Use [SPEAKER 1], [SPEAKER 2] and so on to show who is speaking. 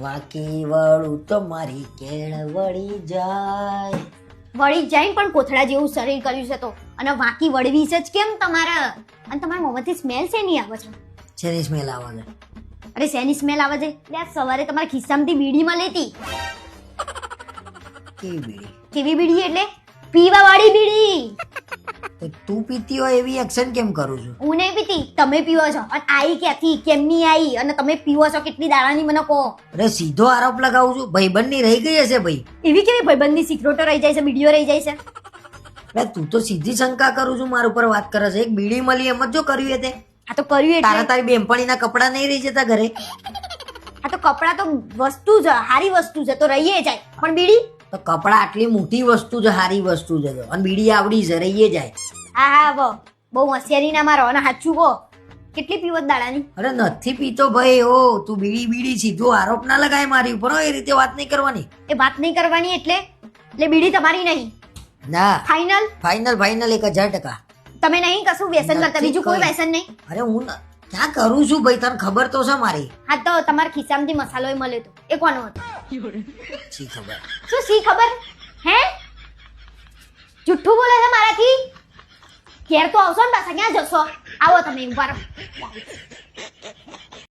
[SPEAKER 1] વાકી વળું તો મારી કેળ વળી જાય.
[SPEAKER 2] વળી જાય પણ કોથળા જેવું શરીર કર્યું છે તો. અને વાંકી વળવી છે જ કેમ તમારા? અને તમારા મોંમાંથી સ્મેલ છે નહીં આવે છે?
[SPEAKER 1] શેની સ્મેલ આવે છે?
[SPEAKER 2] અરે શેની સ્મેલ આવે છે? લે સવારે તમારા ખિસ્સામાંથી બીડીમાં લેતી
[SPEAKER 1] કેવી બીડી?
[SPEAKER 2] કેવી બીડી એટલે? પીવા વાળી બીડી.
[SPEAKER 1] તો તું પીતી હોય એવી એક્શન કેમ કરું છું?
[SPEAKER 2] હું નહીં પીતી તમે પીવો છો. અને આઈ ક્યાંથી કેમની આઈ? અને તમે પીવો છો કેટલી દાડાની મને કહો.
[SPEAKER 1] અરે સીધો આરોપ લગાવું છું. ભાઈબંધની રહી ગઈ હશે ભાઈ.
[SPEAKER 2] એવી કેવી ભાઈબંધની સિક્રોટો રહી જાય છે બીડીઓ રહી જાય છે?
[SPEAKER 1] અરે તું તો સીધી શંકા કરું છું મારા ઉપર વાત કરે છે. એક બીડી મળી એમ જ જો કર્યું તે.
[SPEAKER 2] આ તો કર્યું
[SPEAKER 1] તારા તારી બેનપણીના કપડા નહીં રહી જતા ઘરે?
[SPEAKER 2] આ તો કપડા તો વસ્તુ છે સારી વસ્તુ છે તો રહીએ જાય. પણ બીડી
[SPEAKER 1] તો કપડા આટલી મોટી વસ્તુ છે સારી વસ્તુ છે અને બીડી આવડી છે રહીએ જાય.
[SPEAKER 2] હા હા બો બહુ હોશિયારી ના મારો અને સાચું કહો કેટલી પીવત દાડાની?
[SPEAKER 1] અરે નથી પીતો ભાઈ ઓ તું બીડી બીડી સીધો આરોપ ના લગાય મારી ઉપર હો, એ રીતે વાત નહીં કરવાની.
[SPEAKER 2] એ વાત નહીં કરવાની એટલે? એટલે બીડી તમારી નહીં.
[SPEAKER 1] ના.
[SPEAKER 2] ફાઇનલ
[SPEAKER 1] ફાઇનલ ફાઇનલ એક હજાર ટકા.
[SPEAKER 2] તમે નહીં કશું વ્યસન કરતા?
[SPEAKER 1] નથી
[SPEAKER 2] બીજું કોઈ
[SPEAKER 1] કોઈ.
[SPEAKER 2] વ્યસન નહીં?
[SPEAKER 1] અરે હું ન- ક્યાં કરું છું ભાઈ તને ખબર તો છે મારી.
[SPEAKER 2] હા તો તમારા ખિસ્સામાંથી મસાલો મળે તો. એ કોનો હતો?
[SPEAKER 1] શી ખબર?
[SPEAKER 2] શું સી ખબર? હે? જુઠ્ઠું બોલે છે મારાથી? ઘેર તો આવશો ને પાછા ક્યાં જશો? આવો તમે ઊભા રહો